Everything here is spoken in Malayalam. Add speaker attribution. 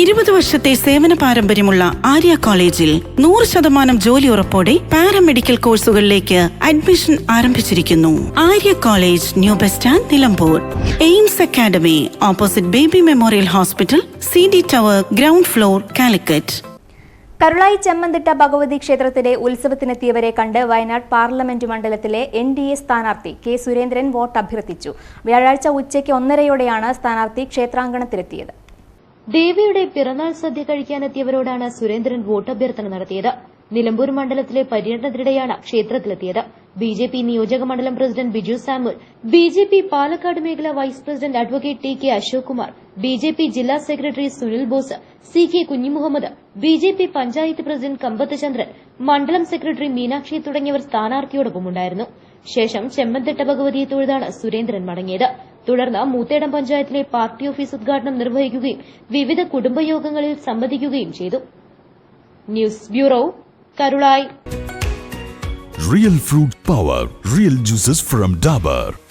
Speaker 1: ഇരുപത് വർഷത്തെ സേവന പാരമ്പര്യമുള്ള ആര്യ കോളേജിൽ നൂറ് ശതമാനം ജോലി ഉറപ്പോടെ പാരാമെഡിക്കൽ കോഴ്സുകളിലേക്ക് അഡ്മിഷൻ ആരംഭിച്ചിരിക്കുന്നു. Arya college new bus stand Nilambur. AIMS academy opposite baby memorial hospital C D tower ground floor Calicut.
Speaker 2: Karulayi Chemmanthitta Bhagavathi ക്ഷേത്രത്തിലെ ഉത്സവത്തിനെത്തിയവരെ കണ്ട് വയനാട് പാർലമെന്റ് മണ്ഡലത്തിലെ എൻ ഡി എ സ്ഥാനാർത്ഥി കെ സുരേന്ദ്രൻ വോട്ട് അഭ്യർത്ഥിച്ചു വ്യാഴാഴ്ച ഉച്ചയ്ക്ക് ഒന്നരയോടെയാണ് സ്ഥാനാർത്ഥി ക്ഷേത്രാങ്കണത്തിലെത്തിയത്.
Speaker 3: ദേവിയുടെ പിറന്നാൾ സദ്യ കഴിക്കാനെത്തിയവരോടാണ് സുരേന്ദ്രൻ വോട്ടഭ്യർത്ഥന നടത്തിയത്. നിലമ്പൂർ മണ്ഡലത്തിലെ പര്യടനത്തിനിടെയാണ് ക്ഷേത്രത്തിലെത്തിയത്. ബി ജെ പി നിയോജക മണ്ഡലം president Biju Samuel B J P Palakkad മേഖല vice president advocate T K Ashok Kumar B J P ജില്ലാ secretary Sunil Bose C K Kunjimuhammad B J P panchayat president Kambath Chandran മണ്ഡലം സെക്രട്ടറി മീനാക്ഷി തുടങ്ങിയവർ സ്ഥാനാർത്ഥിയോടൊപ്പമുണ്ടായിരുന്നു. ശേഷം ചെമ്മന്തിട്ട ഭഗവതിയെ തൊഴുതാണ് സുരേന്ദ്രൻ മടങ്ങിയത്. തുടർന്ന് മൂത്തേടം പഞ്ചായത്തിലെ പാർട്ടി ഓഫീസ് ഉദ്ഘാടനം നിർവഹിക്കുകയും വിവിധ കുടുംബയോഗങ്ങളിൽ സംബന്ധിക്കുകയും ചെയ്തു news bureau Karulayi
Speaker 4: real fruit power real juices from Dabur.